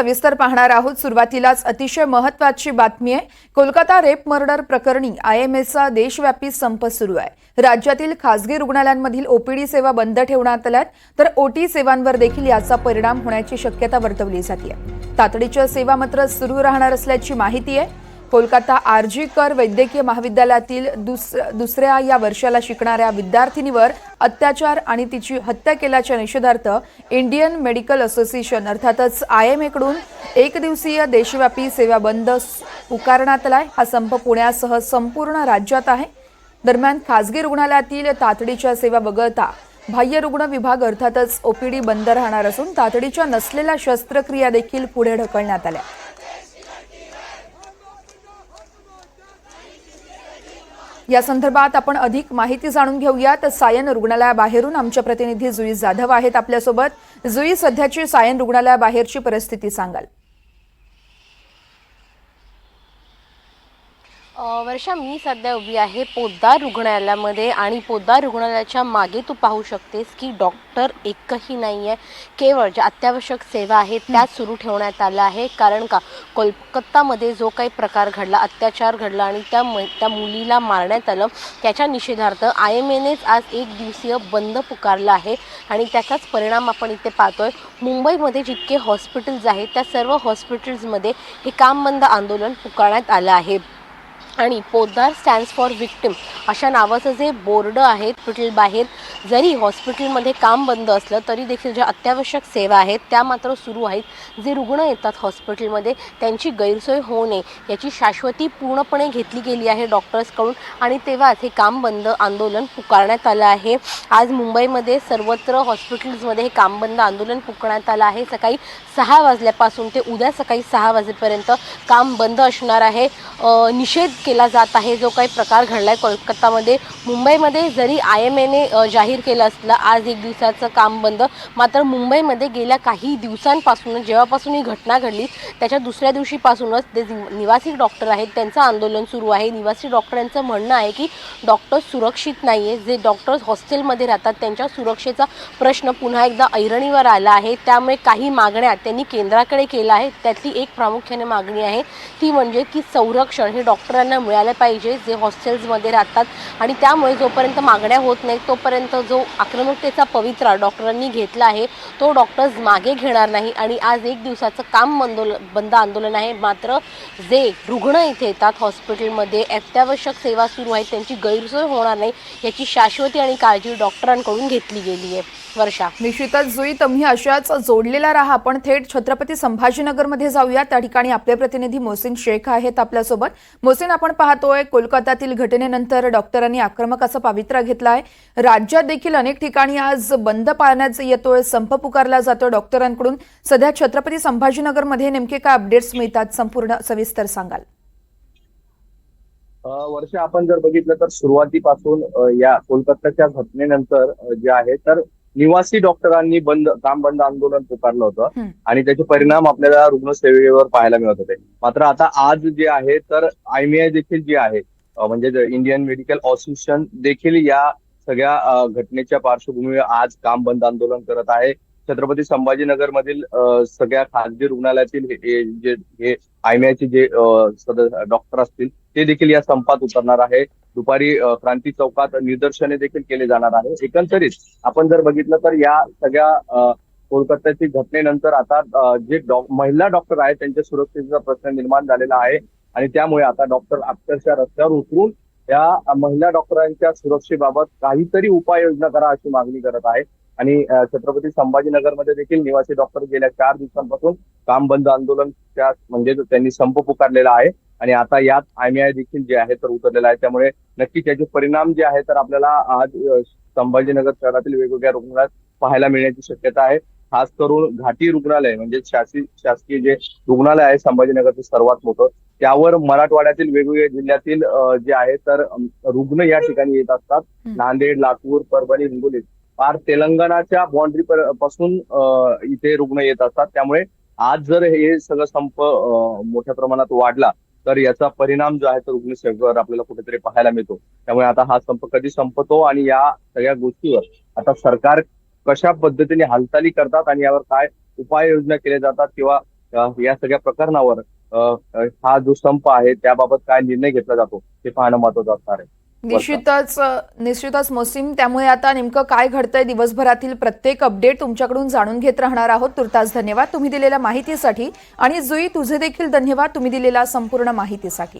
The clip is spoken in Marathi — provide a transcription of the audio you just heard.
सविस्तर पाहणार आहोत. सुरुवातीलाच अतिशय महत्वाची बातमी आहे. कोलकाता रेप मर्डर प्रकरणी आयएमएचा देशव्यापी संप सुरू आहे. राज्यातील खासगी रुग्णालयांमधील ओपीडी सेवा बंद ठेवण्यात आल्यात. तर ओटी सेवांवर देखील याचा परिणाम होण्याची शक्यता वर्तवली जाते तातडीच्या सेवा मात्र सुरू राहणार असल्याची माहिती आहे. कोलकाता आरजी कर वैद्यकीय महाविद्यालयातील दुस दुसऱ्या या वर्षाला शिकणाऱ्या विद्यार्थिनीवर अत्याचार आणि तिची हत्या केल्याच्या निषेधार्थ इंडियन मेडिकल असोसिएशन अर्थातच आय एम एकडून एक दिवसीय देशव्यापी सेवा बंद पुकारण्यात आलाय. हा संप पुण्यासह संपूर्ण राज्यात आहे. दरम्यान खासगी रुग्णालयातील तातडीच्या सेवा वगळता बाह्य रुग्ण विभाग अर्थातच ओपीडी बंद राहणार असून तातडीच्या नसलेल्या शस्त्रक्रिया देखील पुढे ढकलण्यात आल्या. या संदर्भात आपण अधिक माहिती जाणून घेऊयात सायन रुग्णालयाबाहेरून आमच्या प्रतिनिधी जुई जाधव आहेत आपल्यासोबत. जुई सध्याची सायन रुग्णालयाबाहेरची परिस्थिती सांगाल. वर्षा मी सध्या उभी आहे पोद्दार रुग्णालयामध्ये आणि पोद्दार रुग्णालयाच्या मागे तू पाहू शकतेस की डॉक्टर एकही नाही आहे केवळ ज्या अत्यावश्यक सेवा आहेत त्या सुरू ठेवण्यात आल्या आहे कारण का? कोलकातामध्ये जो काही प्रकार घडला अत्याचार घडला आणि त्या म त्या मुलीला मारण्यात आलं त्याच्या निषेधार्थ आय एम एनेच आज एक दिवसीय बंद पुकारला आहे आणि त्याचाच परिणाम आपण इथे पाहतोय. मुंबईमध्ये जितके हॉस्पिटल्स आहेत त्या सर्व हॉस्पिटल्समध्ये हे काम बंद आंदोलन पुकारण्यात आलं आहे. आणि पोद्दार स्टँड्स फॉर विक्टिम अशा नावाचं जे बोर्ड आहे हॉस्पिटल बाहेर जरी हॉस्पिटलमध्ये काम बंद असलं तरी देखील ज्या अत्यावश्यक सेवा आहेत त्या मात्र सुरू आहेत. जे रुग्ण येतात हॉस्पिटलमध्ये त्यांची गैरसोय होऊ नये याची शाश्वती पूर्णपणे घेतली गेली आहे डॉक्टर्सकडून आणि तेव्हाच हे काम बंद आंदोलन पुकारण्यात आलं आहे. आज मुंबईमध्ये सर्वत्र हॉस्पिटल्समध्ये हे काम बंद आंदोलन पुकारण्यात आलं आहे. सकाळी सहा वाजल्यापासून ते उद्या सकाळी सहा वाजेपर्यंत काम बंद असणार आहे. निषेध केला जात आहे जो काही प्रकार घडला आहे कोलकातामध्ये. मुंबईमध्ये जरी आय एम एने जाहीर केलं असलं आज एक दिवसाचं काम बंद मात्र मुंबईमध्ये गेल्या काही दिवसांपासून जेव्हापासून ही घटना घडली त्याच्या दुसऱ्या दिवशीपासूनच ते निवासी डॉक्टर आहेत त्यांचं आंदोलन सुरू आहे. निवासी डॉक्टरांचं म्हणणं आहे की डॉक्टर्स सुरक्षित नाही आहे जे डॉक्टर्स हॉस्टेलमध्ये राहतात त्यांच्या सुरक्षेचा प्रश्न पुन्हा एकदा ऐरणीवर आला आहे. त्यामुळे काही मागण्या त्यांनी केंद्राकडे केल्या आहेत. त्यातली एक प्रामुख्याने मागणी आहे ती म्हणजे की संरक्षण. हे डॉक्टरांना मिळाल्या पाहिजे जे हॉस्टेल्समध्ये राहतात. आणि त्यामुळे जोपर्यंत मागण्या होत नाहीत तोपर्यंत जो आक्रमकतेचा पवित्रा डॉक्टरांनी घेतला आहे तो डॉक्टर्स मागे घेणार नाही. आणि आज एक दिवसाचं काम बंद बंद आंदोलन आहे. मात्र जे रुग्ण इथे येतात हॉस्पिटलमध्ये अत्यावश्यक सेवा सुरू आहेत त्यांची गैरसोय होणार नाही याची शाश्वती आणि काळजी डॉक्टरांकडून घेतली गेली आहे. वर्षा. निश्चितच जुई तुम्ही अशाच जोडलेला राहा. आपण थेट छत्रपती संभाजीनगरमध्ये जाऊया. त्या ठिकाणी आपले प्रतिनिधी मोहसिन शेख आहेत आपल्यासोबत. मोहसिन आपण पाहतोय कोलकात्यातील घटनेनंतर डॉक्टरांनी आक्रमक असा पावित्रा घेतला आहे राज्यात देखील अनेक ठिकाणी आज बंद पाळण्यात येतोय संप पुकारला जातोय डॉक्टरांकडून. सध्या छत्रपती संभाजीनगरमध्ये नेमके काय अपडेट्स मिळतात संपूर्ण सविस्तर सांगाल. वर्ष आपण जर बघितलं तर सुरुवातीपासून या कोलकाताच्या घटनेनंतर जे आहे तर निवासी डॉक्टरांनी बंद काम बंद आंदोलन पुकारलं होतं. आणि त्याचे परिणाम आपल्याला रुग्णसेवेवर पाहायला मिळत होते. मात्र आता आज जे आहे तर आयमीआय देखील जे आहे म्हणजे इंडियन मेडिकल असोसिएशन देखील या सगळ्या घटनेच्या पार्श्वभूमीवर आज काम बंद आंदोलन करत आहे. छत्रपती संभाजीनगर मधील सगळ्या खासगी रुग्णालयातील जे हे आयमीआयचे जे डॉक्टर असतील ते देखील या संपात उतरणार आहे. दुपारी क्रांती चौकात निदर्शने देखील केले जाणार आहे एकंदरीत आपण जर बघितलं तर या सगळ्या अ, घटनेनंतर आता जे डॉ- महिला डॉक्टर आहेत त्यांच्या सुरक्षेचा प्रश्न निर्माण झालेला आहे. आणि त्यामुळे आता डॉक्टर अक्षरशः रस्त्यावर उतरून या महिला डॉक्टरांच्या सुरक्षेबाबत काहीतरी उपाययोजना करा अशी मागणी करत आहे. आणि छत्रपती संभाजीनगरमध्ये देखील निवासी डॉक्टर गेल्या चार दिवसांपासून काम बंद आंदोलन त्या म्हणजे त्यांनी संप पुकारलेला आहे. आणि आता यात आयमीआय देखील जे आहे तर उतरलेला आहे. त्यामुळे नक्की त्याचे परिणाम जे आहे तर आपल्याला आज संभाजीनगर शहरातील वेगवेगळ्या रुग्णालयात पाहायला मिळण्याची शक्यता आहे. खास करून घाटी रुग्णालय म्हणजे शासकीय शासकीय जे रुग्णालय आहे संभाजीनगरचं सर्वात मोठं त्यावर मराठवाड्यातील वेगवेगळ्या जिल्ह्यातील जे आहे तर रुग्ण या ठिकाणी येत असतात. नांदेड लातूर परभणी हिंगोली. पार तेलंगणाच्या बाउंड्री पासून इथे रुग्ण येत असतात. त्यामुळे आज जर हे सगळं संप मोठ्या प्रमाणात वाढला तर याचा परिणाम जो आहे तो रुग्णसेवेवर आपल्याला कुठेतरी पाहायला मिळतो. त्यामुळे आता हा संप कधी संपतो आणि या सगळ्या गोष्टीवर आता सरकार कशा पद्धतीने हालचाली करतात आणि यावर काय उपाययोजना केल्या जातात किंवा या सगळ्या प्रकरणावर हा जो संप आहे त्याबाबत काय निर्णय घेतला जातो हे पाहणं महत्वाचं असणार आहे. निश्चितच निश्चितच मोसीम त्यामुळे आता नेमकं काय घडतंय दिवसभरातील प्रत्येक अपडेट तुमच्याकडून जाणून घेत राहणार आहोत. तुर्तास धन्यवाद. तुम्ही दिलेल्या माहितीसाठी आणि जुई तुझे देखील धन्यवाद. तुम्ही दिलेल्या संपूर्ण माहितीसाठी.